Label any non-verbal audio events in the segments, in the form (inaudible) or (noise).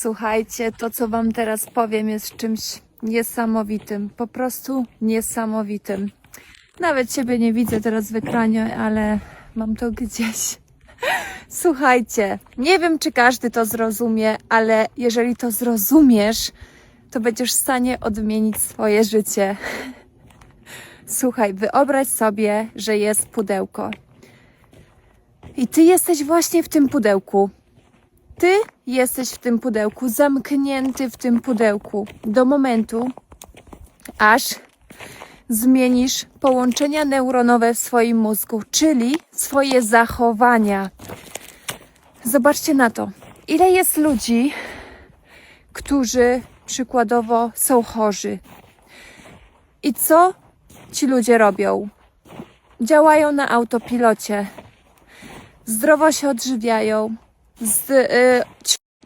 Słuchajcie, to co Wam teraz powiem jest czymś niesamowitym, po prostu niesamowitym. Nawet Ciebie nie widzę teraz w ekranie, ale mam to gdzieś. (laughs) Słuchajcie, nie wiem czy każdy to zrozumie, ale jeżeli to zrozumiesz, to będziesz w stanie odmienić swoje życie. (laughs) Słuchaj, wyobraź sobie, że jest pudełko. I ty jesteś właśnie w tym pudełku. Ty jesteś w tym pudełku, zamknięty w tym pudełku do momentu, aż zmienisz połączenia neuronowe w swoim mózgu, czyli swoje zachowania. Zobaczcie na to. Ile jest ludzi, którzy przykładowo są chorzy? I co ci ludzie robią? Działają na autopilocie, zdrowo się odżywiają, z, y,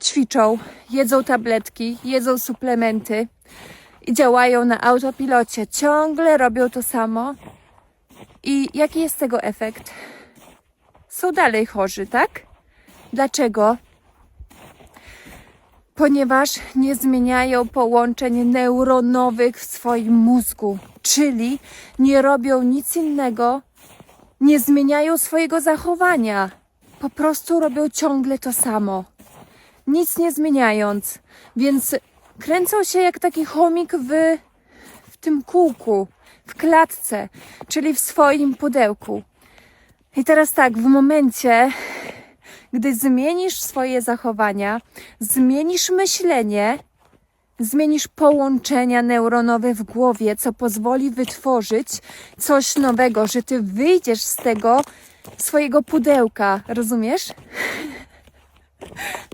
ćwiczą, jedzą tabletki, jedzą suplementy i działają na autopilocie. Ciągle robią to samo. I jaki jest tego efekt? Są dalej chorzy, tak? Dlaczego? Ponieważ nie zmieniają połączeń neuronowych w swoim mózgu, czyli nie robią nic innego, nie zmieniają swojego zachowania. Po prostu robią ciągle to samo. Nic nie zmieniając. Więc kręcą się jak taki chomik w, w tym kółku, w klatce, czyli w swoim pudełku. I teraz tak, w momencie, gdy zmienisz swoje zachowania, zmienisz myślenie, zmienisz połączenia neuronowe w głowie, co pozwoli wytworzyć coś nowego, że ty wyjdziesz z tego swojego pudełka, rozumiesz?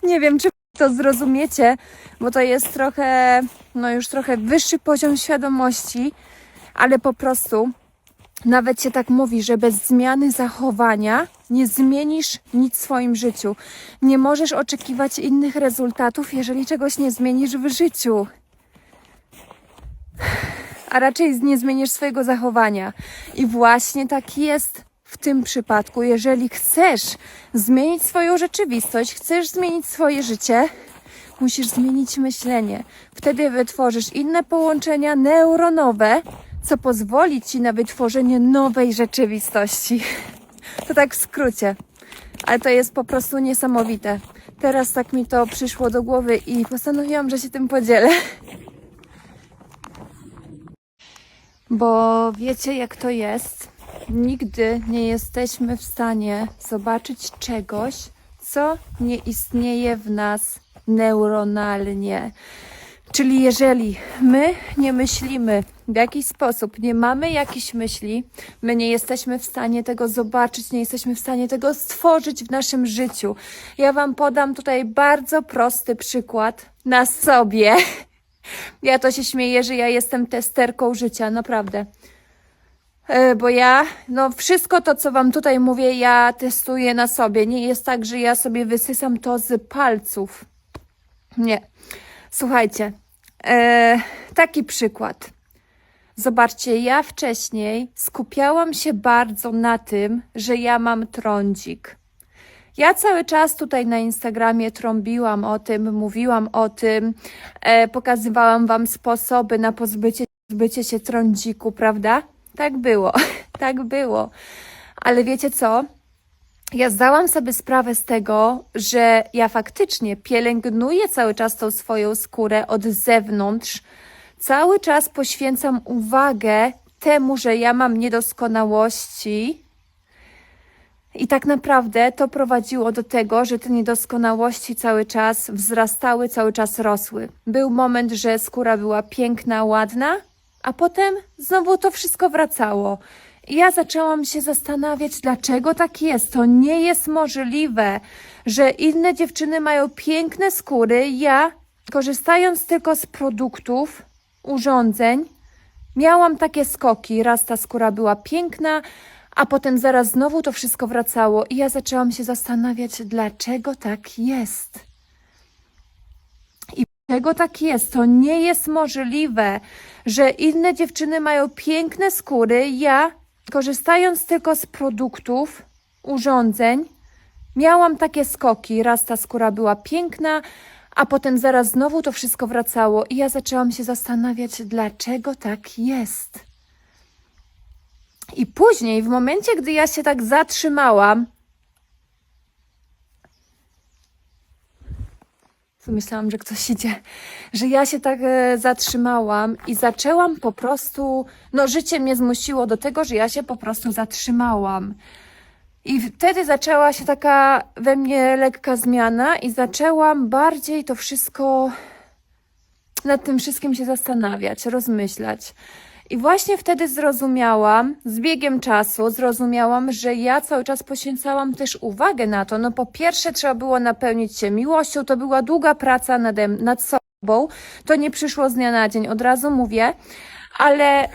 Nie wiem, czy to zrozumiecie, bo to jest trochę, no już trochę wyższy poziom świadomości, ale po prostu nawet się tak mówi, że bez zmiany zachowania nie zmienisz nic w swoim życiu. Nie możesz oczekiwać innych rezultatów, jeżeli czegoś nie zmienisz w życiu. A raczej nie zmienisz swojego zachowania. I właśnie tak jest w tym przypadku. Jeżeli chcesz zmienić swoją rzeczywistość, chcesz zmienić swoje życie, musisz zmienić myślenie. Wtedy wytworzysz inne połączenia neuronowe, co pozwoli ci na wytworzenie nowej rzeczywistości. To tak w skrócie, ale to jest po prostu niesamowite. Teraz tak mi to przyszło do głowy i postanowiłam, że się tym podzielę. Bo wiecie, jak to jest? Nigdy nie jesteśmy w stanie zobaczyć czegoś, co nie istnieje w nas neuronalnie. Czyli jeżeli my nie myślimy w jakiś sposób, nie mamy jakichś myśli, my nie jesteśmy w stanie tego zobaczyć, nie jesteśmy w stanie tego stworzyć w naszym życiu. Ja Wam podam tutaj bardzo prosty przykład na sobie. (laughs) Ja to się śmieję, że ja jestem testerką życia, naprawdę. E, Bo ja, no wszystko to, co Wam tutaj mówię, ja testuję na sobie. Nie jest tak, że ja sobie wysysam to z palców. Nie. Słuchajcie, e, taki przykład. Zobaczcie, ja wcześniej skupiałam się bardzo na tym, że ja mam trądzik. Ja cały czas tutaj na Instagramie trąbiłam o tym, mówiłam o tym, e, pokazywałam Wam sposoby na pozbycie, pozbycie się trądziku, prawda? Tak było, (laughs) tak było. Ale wiecie co? Ja zdałam sobie sprawę z tego, że ja faktycznie pielęgnuję cały czas tą swoją skórę od zewnątrz. Cały czas poświęcam uwagę temu, że ja mam niedoskonałości. I tak naprawdę to prowadziło do tego, że te niedoskonałości cały czas wzrastały, cały czas rosły. Był moment, że skóra była piękna, ładna, a potem znowu to wszystko wracało. Ja zaczęłam się zastanawiać, dlaczego tak jest. To nie jest możliwe, że inne dziewczyny mają piękne skóry. Ja, korzystając tylko z produktów, urządzeń, miałam takie skoki. Raz ta skóra była piękna, a potem zaraz znowu to wszystko wracało. I ja zaczęłam się zastanawiać, dlaczego tak jest. Dlaczego tak jest? To nie jest możliwe, że inne dziewczyny mają piękne skóry. Ja, korzystając tylko z produktów, urządzeń, miałam takie skoki. Raz ta skóra była piękna, a potem zaraz znowu to wszystko wracało i ja zaczęłam się zastanawiać, dlaczego tak jest. I później, w momencie, gdy ja się tak zatrzymałam, myślałam, że ktoś idzie, że ja się tak e, zatrzymałam i zaczęłam po prostu, no życie mnie zmusiło do tego, że ja się po prostu zatrzymałam. I wtedy zaczęła się taka we mnie lekka zmiana i zaczęłam bardziej to wszystko nad tym wszystkim się zastanawiać, rozmyślać. I właśnie wtedy zrozumiałam, z biegiem czasu zrozumiałam, że ja cały czas poświęcałam też uwagę na to. No po pierwsze trzeba było napełnić się miłością, to była długa praca nad sobą. To nie przyszło z dnia na dzień, od razu mówię, ale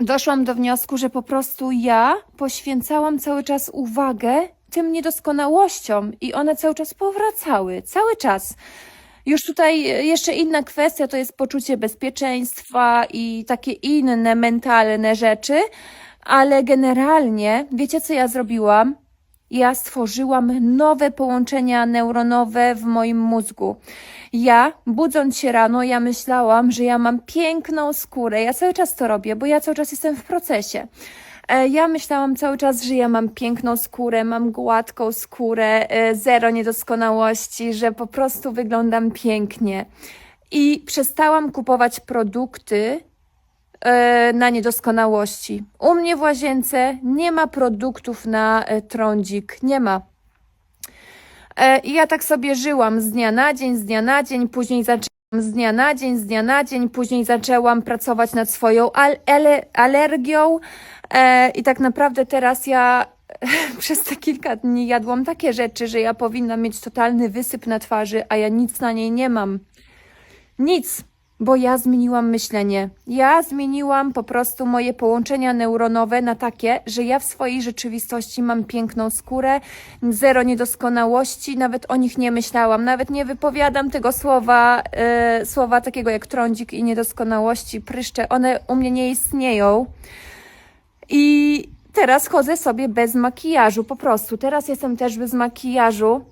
doszłam do wniosku, że po prostu ja poświęcałam cały czas uwagę tym niedoskonałościom i one cały czas powracały, cały czas. Już tutaj jeszcze inna kwestia to jest poczucie bezpieczeństwa i takie inne mentalne rzeczy, ale generalnie, wiecie co ja zrobiłam? Ja stworzyłam nowe połączenia neuronowe w moim mózgu. Ja, budząc się rano, ja myślałam, że ja mam piękną skórę. Ja cały czas to robię, bo ja cały czas jestem w procesie. E, Ja myślałam cały czas, że ja mam piękną skórę, mam gładką skórę, e, zero niedoskonałości, że po prostu wyglądam pięknie. I przestałam kupować produkty e, na niedoskonałości. U mnie w łazience nie ma produktów na trądzik, nie ma. I ja tak sobie żyłam z dnia na dzień, z dnia na dzień, później zaczęłam z dnia na dzień, z dnia na dzień, później zaczęłam pracować nad swoją al- ale- alergią e, i tak naprawdę teraz ja (laughs) przez te kilka dni jadłam takie rzeczy, że ja powinnam mieć totalny wysyp na twarzy, a ja nic na niej nie mam. Nic, bo ja zmieniłam myślenie. Ja zmieniłam po prostu moje połączenia neuronowe na takie, że ja w swojej rzeczywistości mam piękną skórę, zero niedoskonałości, nawet o nich nie myślałam, nawet nie wypowiadam tego słowa, e, słowa takiego jak trądzik i niedoskonałości, pryszcze, one u mnie nie istnieją. I teraz chodzę sobie bez makijażu, po prostu. Teraz jestem też bez makijażu,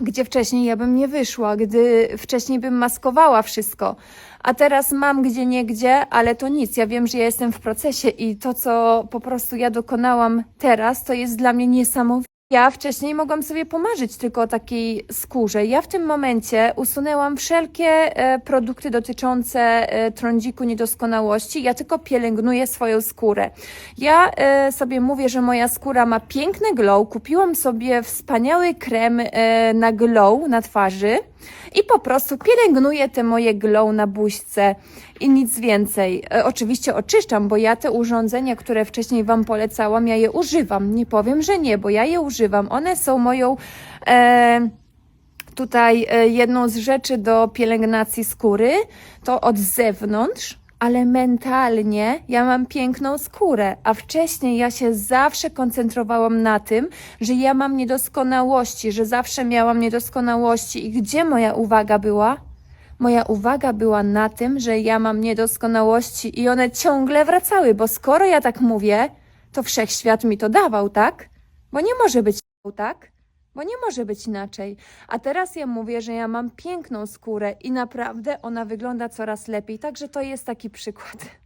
gdzie wcześniej ja bym nie wyszła, gdy wcześniej bym maskowała wszystko. A teraz mam gdzie niegdzie, ale to nic. Ja wiem, że ja jestem w procesie i to, co po prostu ja dokonałam teraz, to jest dla mnie niesamowite. Ja wcześniej mogłam sobie pomarzyć tylko o takiej skórze. Ja w tym momencie usunęłam wszelkie e, produkty dotyczące e, trądziku niedoskonałości. Ja tylko pielęgnuję swoją skórę. Ja e, sobie mówię, że moja skóra ma piękny glow. Kupiłam sobie wspaniały krem e, na glow na twarzy i po prostu pielęgnuję te moje glow na buźce i nic więcej. E, oczywiście oczyszczam, bo ja te urządzenia, które wcześniej Wam polecałam, ja je używam. Nie powiem, że nie, bo ja je używam. One są moją e, tutaj e, jedną z rzeczy do pielęgnacji skóry, to od zewnątrz, ale mentalnie ja mam piękną skórę, a wcześniej ja się zawsze koncentrowałam na tym, że ja mam niedoskonałości, że zawsze miałam niedoskonałości. I gdzie moja uwaga była? Moja uwaga była na tym, że ja mam niedoskonałości i one ciągle wracały, bo skoro ja tak mówię, to wszechświat mi to dawał, tak? Bo nie może być tak? Bo nie może być inaczej. A teraz ja mówię, że ja mam piękną skórę i naprawdę ona wygląda coraz lepiej. Także to jest taki przykład.